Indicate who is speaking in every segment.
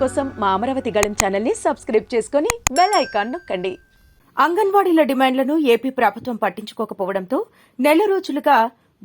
Speaker 1: కోసం మా అమరావతి గళం ఛానల్ని సబ్స్క్రైబ్ చేసుకుని బెల్ ఐకాన్ నొక్కండి. అంగన్వాడీల డిమాండ్లను ఏపీ ప్రభుత్వం పట్టించుకోకపోవడంతో నెల రోజులుగా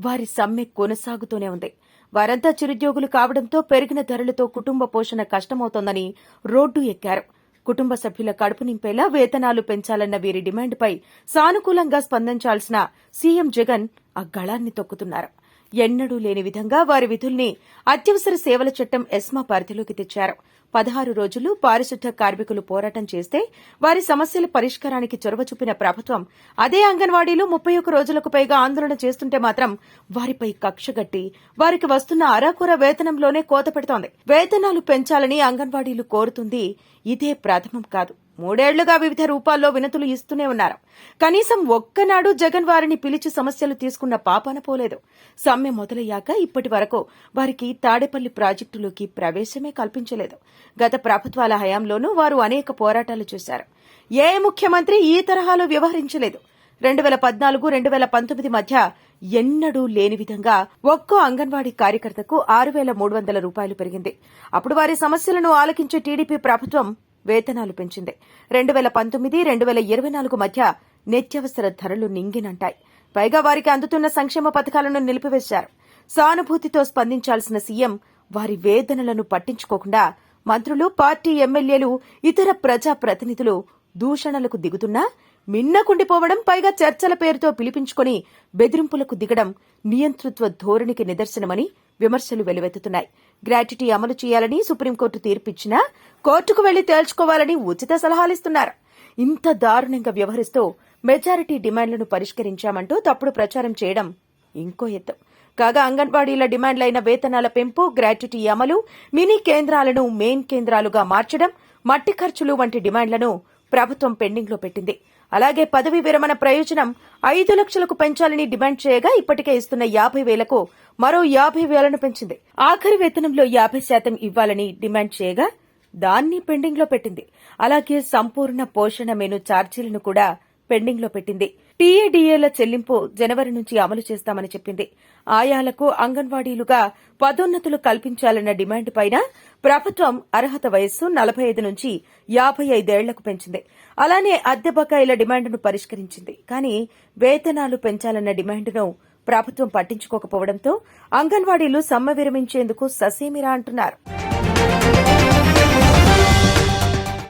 Speaker 1: వారి సమ్మె కొనసాగుతూనే ఉంది. వారంతా చిరుద్యోగులు కావడంతో పెరిగిన ధరలతో కుటుంబ పోషణ కష్టమవుతోందని రోడ్డు ఎక్కారు. కుటుంబ సభ్యుల కడుపు నింపేలా వేతనాలు పెంచాలన్న వీరి డిమాండ్పై సానుకూలంగా స్పందించాల్సిన సీఎం జగన్ ఆ గళాన్ని తొక్కుతున్నారు. ఎన్నడూ లేని విధంగా వారి విధుల్ని అత్యవసర సేవల చట్టం ఎస్మా పరిధిలోకి తెచ్చారు. పదహారు రోజులు పారిశుద్ధ్య కార్మికులు పోరాటం చేస్తే వారి సమస్యల పరిష్కారానికి చొరవ చూపిన ప్రభుత్వం అదే అంగన్వాడీలు ముప్పై ఒక్క రోజులకు పైగా ఆందోళన చేస్తుంటే మాత్రం వారిపై కక్షగట్టి వారికి వస్తున్న అరాకొర వేతనంలోనే కోత పెడుతోంది. వేతనాలు పెంచాలని అంగన్వాడీలు కోరుతుంది. ఇదే ప్రథమం కాదు. మూడేళ్ళుగా వివిధ రూపాల్లో వినతులు ఇస్తూనే ఉన్నారు. కనీసం ఒక్కనాడు జగన్ వారిని పిలిచి సమస్యలు తీసుకున్న పాపాన పోలేదు. సమ్మె మొదలయ్యాక ఇప్పటి వరకు వారికి తాడేపల్లి ప్రాజెక్టులోకి ప్రవేశమే కల్పించలేదు. గత ప్రభుత్వాల హయాంలోనూ వారు అనేక పోరాటాలు చేశారు. ఏ ముఖ్యమంత్రి ఈ తరహాలో వ్యవహరించలేదు. రెండు వేల పద్నాలుగు రెండు వేల పంతొమ్మిది మధ్య ఎన్నడూ లేని విధంగా ఒక్కో అంగన్వాడీ కార్యకర్తకు ఆరు వేల మూడు వందల రూపాయలు పెరిగింది. అప్పుడు వారి సమస్యలను ఆలకించే టీడీపీ ప్రభుత్వం వేతనాలు పెంచింది. రెండు వేల పంతొమ్మిది రెండు వేల ఇరవై నాలుగు మధ్య నిత్యావసర ధరలు నింగినంటాయి. పైగా వారికి అందుతున్న సంక్షేమ పథకాలను నిలిపివేశారు. సానుభూతితో స్పందించాల్సిన సీఎం వారి వేదనలను పట్టించుకోకుండా మంత్రులు పార్టీ ఎమ్మెల్యేలు ఇతర ప్రజా ప్రతినిధులు దూషణలకు దిగుతున్నా మిన్నకుండిపోవడం పైగా చర్చల పేరుతో పిలిపించుకొని బెదిరింపులకు దిగడం నియంతృత్వ ధోరణికి నిదర్శనమని విమర్శలు వెలువెత్తుతున్నాయి. గ్రాట్యుటీ అమలు చేయాలని సుప్రీంకోర్టు తీర్పిచ్చినా కోర్టుకు వెళ్ళి తేల్చుకోవాలని ఉచిత సలహాలిస్తున్నారు. ఇంత దారుణంగా వ్యవహరిస్తూ మెజారిటీ డిమాండ్లను పరిష్కరించామంటూ తప్పుడు ప్రచారం చేయడం ఇంకో ఎత్తు. కాగా అంగన్వాడీల డిమాండ్లైన వేతనాల పెంపు గ్రాట్యుటీ అమలు మినీ కేంద్రాలను మెయిన్ కేంద్రాలుగా మార్చడం మట్టి ఖర్చులు వంటి డిమాండ్లను ప్రభుత్వం పెండింగ్లో పెట్టింది. అలాగే పదవీ విరమణ ప్రయోజనం ఐదు లక్షలకు పెంచాలని డిమాండ్ చేయగా ఇప్పటికే ఇస్తున్న యాభై వేలకు మరో యాభై వేలను పెంచింది. ఆఖరి వేతనంలో యాభై శాతం ఇవ్వాలని డిమాండ్ చేయగా దాన్ని పెండింగ్లో పెట్టింది. అలాగే సంపూర్ణ పోషణ మెను ఛార్జీలను కూడా పెండింగ్లో పెట్టింది. టీఏడీఏల చెల్లింపు జనవరి నుంచి అమలు చేస్తామని చెప్పింది. ఆయాలకు అంగన్వాడీలుగా పదోన్నతులు కల్పించాలన్న డిమాండ్ పైన ప్రభుత్వం అర్హత వయస్సు నలభై ఐదు నుంచి యాభై ఐదేళ్ళకు పెంచింది. అలానే అద్దె బకాయిల డిమాండ్ను పరిష్కరించింది. కానీ వేతనాలు పెంచాలన్న డిమాండ్ను ప్రభుత్వం పట్టించుకోకపోవడంతో అంగన్వాడీలు సమ్మె విరమించేందుకు ససేమిరా అంటున్నారు.